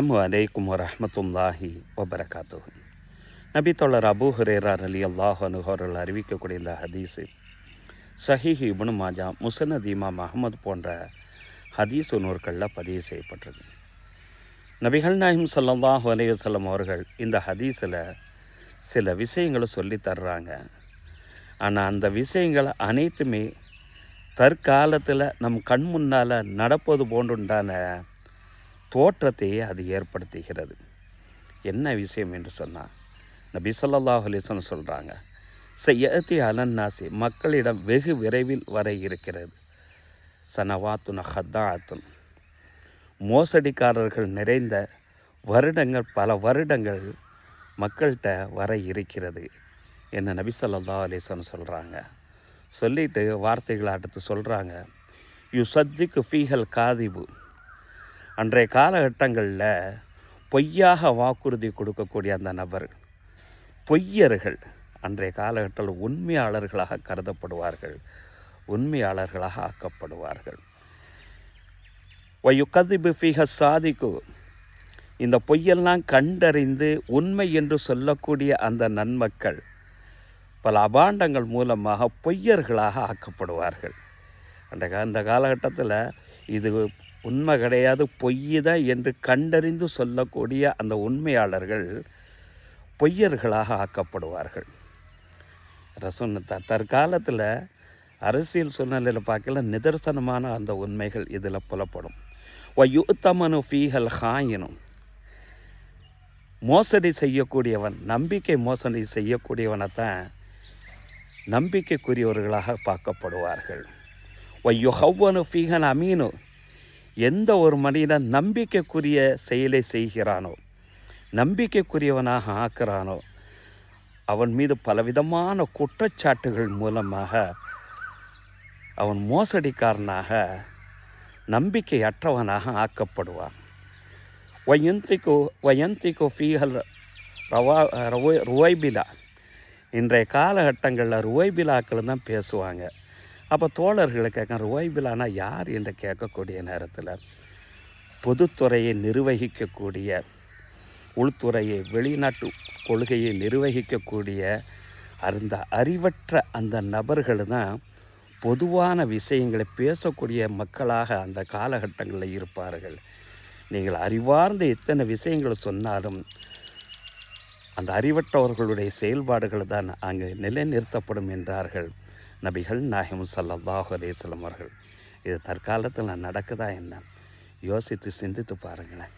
அஸ்ஸலாமு அலைக்கும் வரமத்துல்லாஹி வபரகாத்து நபி தோழர் அபூ ஹுரேரார் அலி அல்லாஹ் அனுகோர்கள் அறிவிக்கக்கூடிய இந்த ஹதீஸு சஹிஹி இபுனு மாஜா முசனத் இமாம் அஹமது போன்ற ஹதீசு நூற்களில் பதிவு செய்யப்பட்டது நபிகள் நாயிம் ஸல்லல்லாஹு அலைஹி வஸல்லம் அவர்கள் இந்த ஹதீஸில் சில விஷயங்களை சொல்லி தர்றாங்க ஆனால் அந்த விஷயங்கள் அனைத்துமே தற்காலத்தில் நம் கண் முன்னால் நடப்பது போன்றுண்டான தோற்றத்தையே அது ஏற்படுத்துகிறது. என்ன விஷயம் என்று சொன்னால் நபி ஸல்லல்லாஹு அலிசன் சொல்கிறாங்க செய்யத்தி அலன்னாசி மக்களிடம் வெகு விரைவில் வர இருக்கிறது. சனவாத்துன ஹத்தாத்துன் மோசடிக்காரர்கள் நிறைந்த வருடங்கள் பல வருடங்கள் மக்கள்கிட்ட வர இருக்கிறது என்ன நபி ஸல்லல்லாஹு அலிசன் சொல்கிறாங்க சொல்லிட்டு வார்த்தைகளை அடுத்து சொல்கிறாங்க யு சத்திக்கு ஃபீஹல் காதிபு. அன்றைய காலகட்டங்களில் பொய்யாக வாக்குறுதி கொடுக்கக்கூடிய அந்த நபர் பொய்யர்கள் அன்றைய காலகட்டத்தில் உண்மையாளர்களாக கருதப்படுவார்கள் உண்மையாளர்களாக ஆக்கப்படுவார்கள். வயுக்கதிபு ஃபீஹ சாதிக்கு இந்த பொய்யெல்லாம் கண்டறிந்து உண்மை என்று சொல்லக்கூடிய அந்த நன்மக்கள் பல அபாண்டங்கள் மூலமாக பொய்யர்களாக ஆக்கப்படுவார்கள். அந்த அந்த காலகட்டத்தில் இது உண்மை கிடையாது பொய் தான் என்று கண்டறிந்து சொல்லக்கூடிய அந்த உண்மையாளர்கள் பொய்யர்களாக ஆக்கப்படுவார்கள். ரசோன்னு தற்காலத்தில் அரசியல் சூழ்நிலையில் பார்க்கல நிதர்சனமான அந்த உண்மைகள் இதில் புலப்படும். ஒயுத்தமனு ஃபீஹல் ஹாயினும் மோசடி செய்யக்கூடியவன் நம்பிக்கை மோசடி செய்யக்கூடியவனை தான் நம்பிக்கைக்குரியவர்களாக பார்க்கப்படுவார்கள். ஒய்யுஹவ்வனு ஃபீஹன் அமீனு. எந்த ஒரு மனிதன் நம்பிக்கைக்குரிய செயலை செய்கிறானோ நம்பிக்கைக்குரியவனாக ஆக்குறானோ அவன் மீது பலவிதமான குற்றச்சாட்டுகள் மூலமாக அவன் மோசடிக்காரனாக நம்பிக்கையற்றவனாக ஆக்கப்படுவான். வயந்திக்கு வயந்திக்கு ஃபீஹல் ரவா ரவை ருவைபிலா. இன்றைய காலகட்டங்களில் ருவைபிலாக்கள் தான் பேசுவாங்க. அப்போ தோழர்களை கேட்க ருவைபிலானா யார் என்று கேட்கக்கூடிய நேரத்தில் பொதுத்துறையை நிர்வகிக்கக்கூடிய உள்துறையை வெளிநாட்டு கொள்கையை நிர்வகிக்கக்கூடிய அந்த அறிவற்ற அந்த நபர்கள் தான் பொதுவான விஷயங்களை பேசக்கூடிய மக்களாக அந்த காலகட்டங்களில் இருப்பார்கள். நீங்கள் அறிவார்ந்த எத்தனை விஷயங்கள் சொன்னாலும் அந்த அறிவற்றவர்களுடைய செயல்பாடுகள் தான் அங்கு நிலைநிறுத்தப்படும் என்றார்கள். நபிகள் நாயகம் சல்லாஹு அலேஸ்லம் அவர்கள் இது தற்காலத்தில் நடக்குதா என்ன? யோசித்து சிந்தித்து பாருங்களேன்.